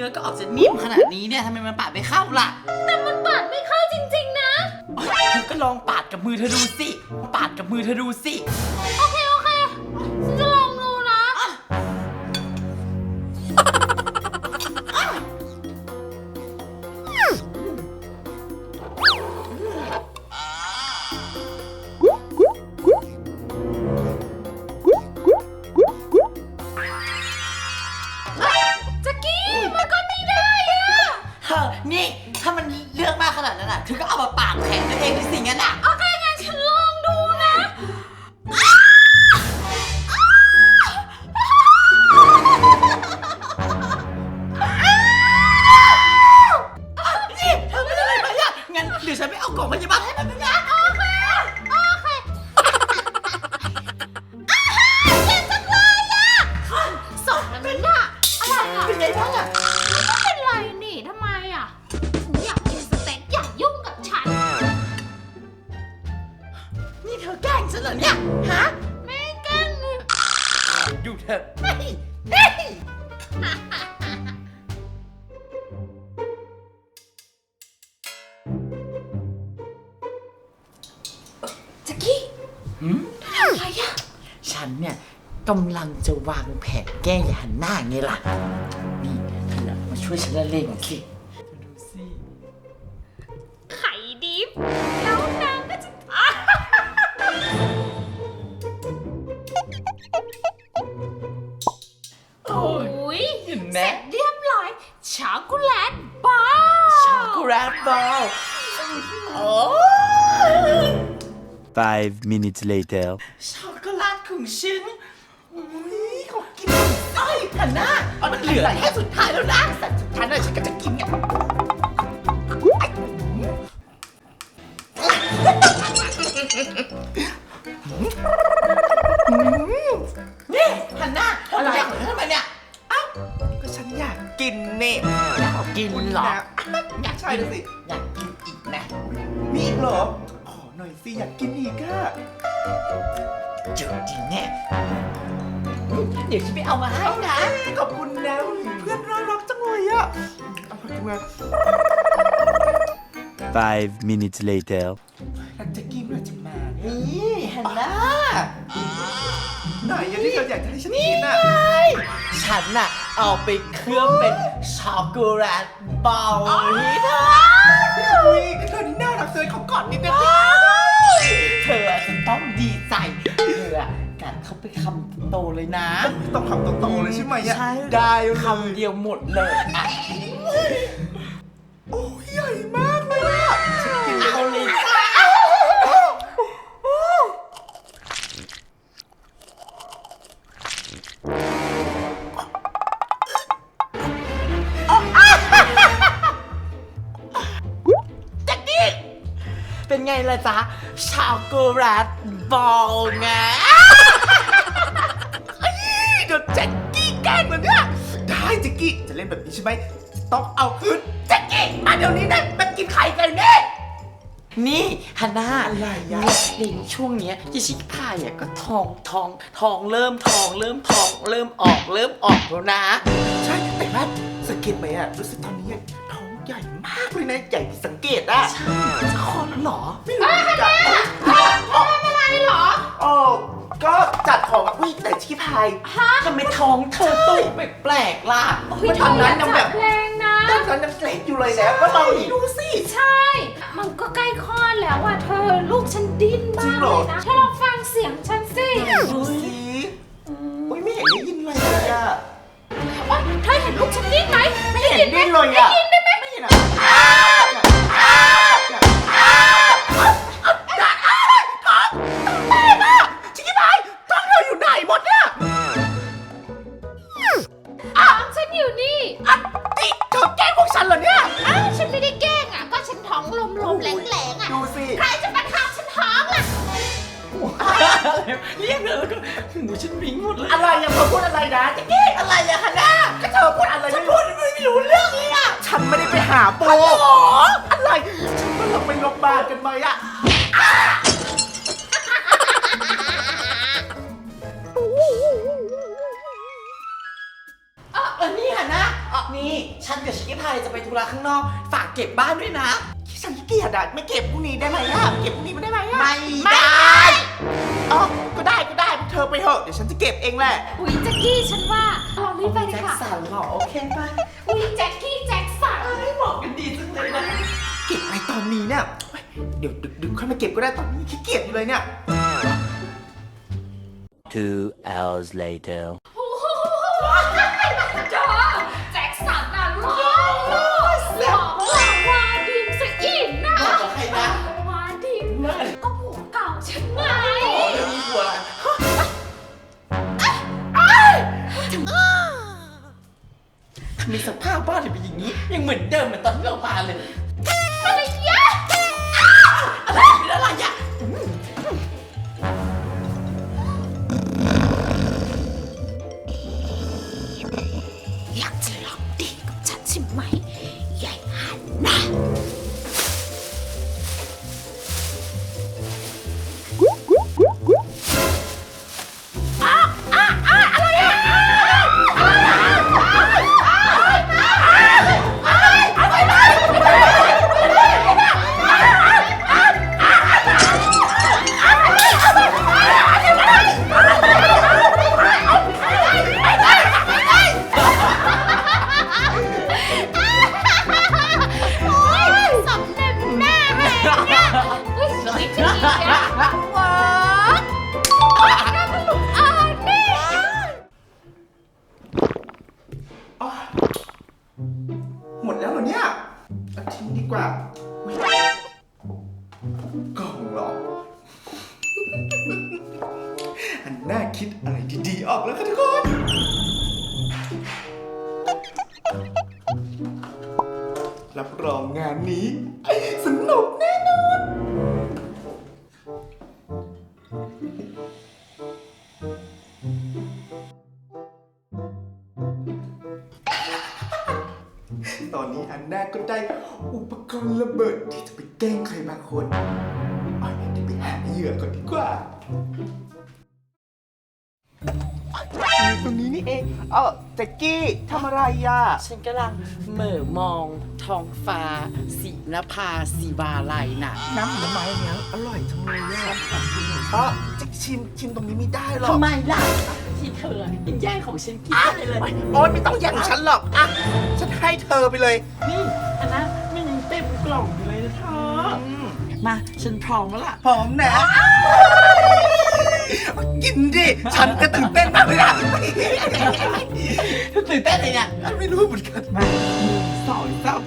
นี่ยเนื้อก็ออกจะนิ่มขนาดนี้เนี่ยทำไมมันปาดไม่เข้าล่ะแต่มันปาดไม่เข้าจริง ๆ นะเธอก็ลองปาดกับมือเธอดูสิ ปาดกับมือเธอดูสิ โอเค กำลังจะวางแผนแก้ยาหน้าไงล่ะ นี่เธอมาช่วยฉันละเล่นหน่อยสิดูสิไข่ดิบแล้วนางก็จะโอ้โอ้ยยเห็นไหมเสร็จเรียบร้อย ช็อกโกแลตบาร์ช็อกโกแลตบอลโอ้ย Five minutes later. ช็อกโกแลตของฉันอุ้ย เขากินไส้หันหน้าเอามันเหลือแค่สุดท้ายแล้วนะแต่สุดท้ายน่ะฉันก็จะกินเนี่ยนี่หันหน้าทำไมอยากเหมือนทำไมเนี่ยก็ฉันอยากกินนี่อยากกินเหรออยากใช่เลยสิ เดี๋ยวฉันไปเอามาให้นะ ขอบคุณนะเพื่อนน่ารักจังเลยอะเอาไปกินมา Five minutes later. แล้วแจ็กกี้เมื่อไหร่จะมาเนี่ยนี่ฮันน่าไหนยังที่เธออยากจะให้ฉันกินอะฉันน่ะเอาไปเคลือบเป็นช็อกโกแลตบอลนี่เธอ อุ้ยเธอนี่น่ารักเลยขอกอดนิดนึงเเข้าไปคำโตเลยนะ ต้องคำโตๆเลยใช่ไหมอะใช่ได้เลยคำเดียวหมดเลยอะโอ้ยใหญ่มากเลยอะฉันกินเอาเลยจ้าจักกี้เป็นไงล่ะจ๊ะช็อกโกแลตบอลไง กกี้จะเล่นแบบนี้ใช่ไหมต้องเอาคืนแจ็กกี้มาเดี๋ยวนี้นะมากินไข่กันเนี่ย นี่ฮันน่าอะไรอะ ในช่วงเนี้ยยิชิพายอะก็ทองทองทองเริ่มทอง เริ่มทอง เริ่มออกเริ่มออกแล้วนะ ใช่แต่ว่าสังเกตไหมอะรู้สึกตอนนี้ท้องใหญ่มากเลยนะใหญ่ผิดสังเกตอะจะคลอดแล้วเหรอไม่รู้เหมือนกันอะไรเหรอ โอ้ ก็จัดของอุ้ยแต่ชิคกี้พายทำไมท้องเธอตุ่แปลกๆล่ะมันทำนั้นยังแบบแรงนะตอนนั้นยังเล็กอยู่เลยนะก็ลองนี่ดูสิ ใช่ มันก็ใกล้คลอดแล้วอะเธอลูกฉันดิ้นจริมางกเหรเลอยนะเธอลองฟังเสียงฉันสิดูสิอุ้ยไม่เห็นได้ยินเลยอะว่าเธอเห็นลูกฉันดิ้นไหมไม่เห็นดิ้นเลยอะไม่เห็นอะไม่เห็นอะ เรียกเลยแล้วก็หูฉันวิงหมดเลย อะไรอะเธอพูดอะไรนะแจ็กกี้อะไรอะคะน้าก็เธอพูดอะไรฉันไม่พูรู้ดไม่รู้เรื่องเลยอะฉันไม่ได้ไปหาปูอะไรฉันว่าเราไปโรงพยาบาลกันไหมอะเออเออนี่ค่ะนะเออนี่ฉันกับชิคกี้พายจะไปธุระข้างนอก ฝากเก็บบ้านด้วยนะฉันขี้เกียจอะไม่เก็บพรุ่งนี้ได้ไหมอะไม่เก็บพรุ่งนี้ไม่ได้ไหมอะไม่ได้ อ๋อ เธอไปเถอะ เดี๋ยวฉันจะเก็บเองแหละ อุ้ยแจ็คกี้ฉันว่าเรารีบไปดีแจ็คกว่าสันเหรอโอเคไปอุ้ยแจ็คกี้แจ็คสันเอ้ยบอกกันดีจังเลยนะเก็บไปตอนนี้เนี่ยเฮ้ยเดี๋ยวดึกๆค่อยมาเก็บก็ได้ตอนนี้ขี้เกียจอยู่เลยเนี่ย Two hours later. มีสภาพบ้านถึงเป็นอย่างนี้ ยังเหมือนเดิมเหมือนตอนที่เรามาเลย อนนี้อันน่าก็ได้อุปกรณ์ระเบิดที่จะไปแกล้งใครบางคนเอาเดี๋ยวไปหาเหยื่อก่อนดีกว่าอยู่ตรงนี้นี่เองเออแจ็กกี้ทำอะไรอะ ฉันกำลังเหม่อมองท้องฟ้าสีนภาสีบาลัยน่ะน้ำผลไม้เนี้ยอร่อยจังเลยอะอ๋อจะชิมชิมตรงนี้ไม่ได้หรอกทำไมล่ะ ที่เธอยังแย่งของฉันกินได้เลย โอ๊ยไม่ต้องแย่งฉันหรอกอะฉันให้เธอไปเลยนี่อันนะไม่ยังเต็มกล่องอยู่เลยนะเธออมาฉันพร้อมแล้วล่ะหอมนะกินดิฉันก็ตื่นเต้นมากเลยอะตื่นเต้นเลยเนี่ยไม่รู้เหมือนกันมาหนึ่งสองสาม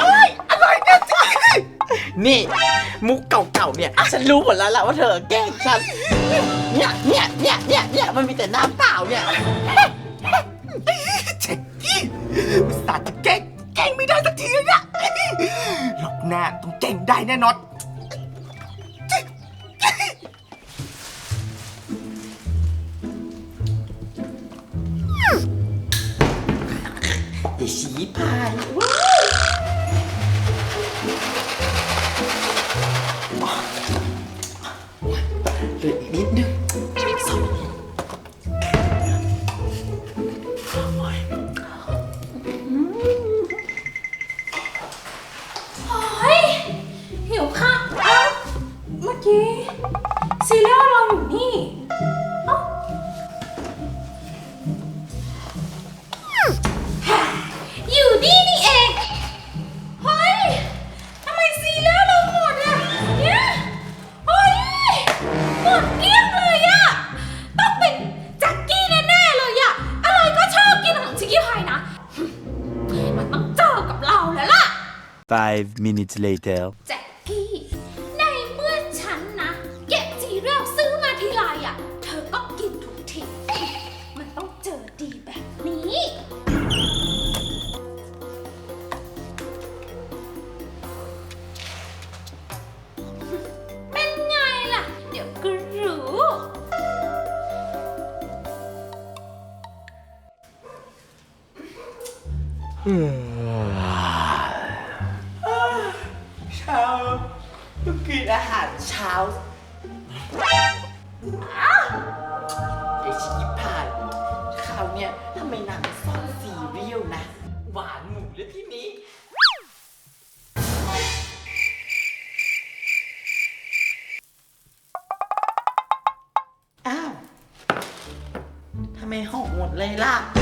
เอ้ยอร่อยนะจ๊ะนี่ มุกเก่าๆเนี่ย ฉันรู้หมดแล้วล่ะว่าเธอแกล้งฉัน เนี่ยเนี่ยเนี่ยเนี่ยเนี่ยมันมีแต่น้ำเปล่าเนี่ยเจ็กกี้อุตสาห์จะแกล้งแกล้งไม่ได้สักทีเลยนี่ยหลอกหน้าต้องแกล้งได้แน่นอนอย่าชี้พาย Five minutes later. ารเช้าไอชิคพายคราวเนี้ยทำไมนางซ่อนซีเรียลนะ หวานหมูเลยที่นี้ อ้าว ทำไมหกหมดเลยล่ะ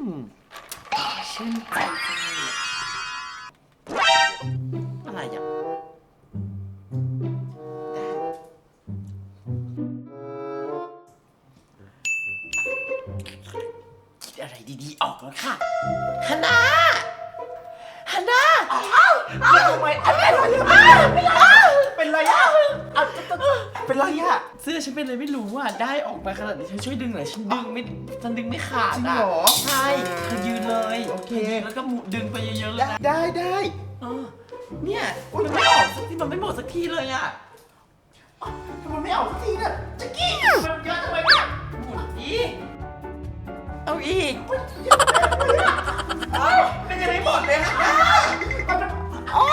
มชื่ มาขนาดนี้ฉันช่วยดึงหน่อยฉันดึงไม่ฉันดึงไม่ขาดจริงอะเหรอใช่เธอยืนเลยโอเคแล้วก็หมุนดึงไปเยอะๆเลยนะได้ได้ เออเนี่ยมันไม่ออกสักทีมันไม่หมดสักทีเลยอะทำไมไม่เอาสักทีเนี่ยจักกี้มันเยอะทำไมเนี่ยหมุนดิเอาอีกเป็นยังไงหมดเลยฮะมันมันอ๋อ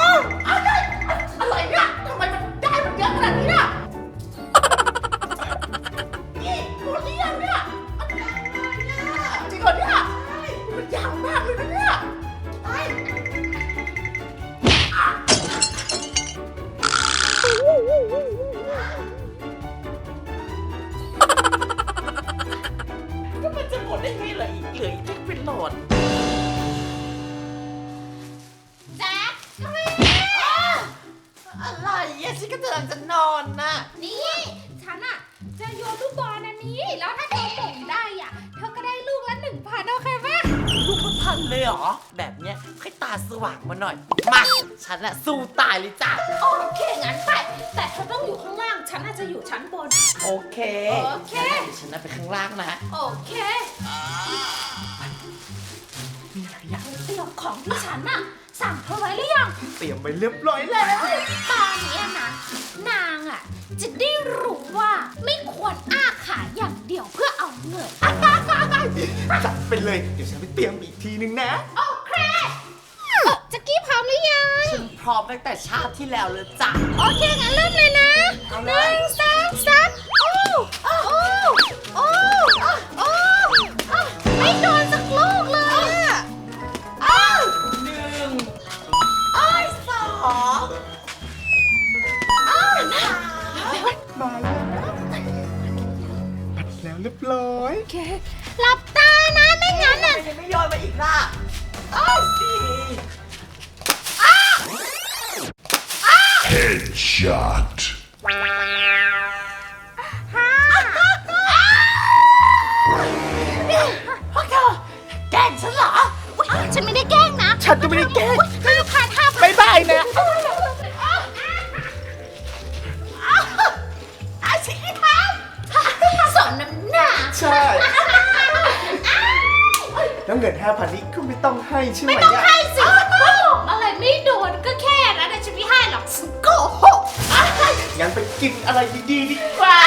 อะไรอะฉันก็กำลังจะนอนน่ะนี่ ฉันอะจะโยนลูกบอลอันนี้ แล้วถ้าเธอหม่งได้อะเธอก็ได้ลูกละหนึ่งพันโอเคปะลูกละพันเลยเหรอ แบบเนี้ยให้ตาสว่างมาหน่อย มา ฉันอะสู้ตายเลยจ้ะ โอเคงั้นไป แต่เธอต้องอยู่ข้างล่าง ฉันอาจจะอยู่ชั้นบน โอเคโอเคเดี๋ยวฉันน่ะไปข้างล่างนะโอเคมีอะไรอยากเตรียมของที่ฉันอะสั่งเธอไว้หรือยัง เตรียมไปเรียบร้อยแล้วตอ จะได้รู้ว่าไม่ควรอ้าขาอย่างเดียวเพื่อเอาเงิน จัดไปเลย เดี๋ยวฉันไปเตรียมอีกทีนึงนะ โอเคเอ่อจักกี้พร้อมหรือยังฉันพร้อมตั้งแต่ชาติที่แล้วเลยจ้ะ โอเคงั้นเริ่มเลยนะเอาหเลยนึ่งสองสาม เค หลับตานะ ไม่งั้นอะทำไมยังไม่โยนมาอีกล่ะอ้อยสี่ Headshot. พวกเธอแกล้งฉันเหรออุ๊ยฉันไม่ได้แกล้งนะฉันก็ไม่ได้แกล้งห้าพันห้าพัน บายบายนะ เงินห้าพันนี้ก็ไม่ต้องให้ใช่ไหมไม่ต้องเนี่ยให้สิก็บอกอะไรไม่โดนก็แค่นั้นนะฉันไม่ให้หรอกฉันโกหก งั้นไปกินอะไรดีๆดีกว่าอ้า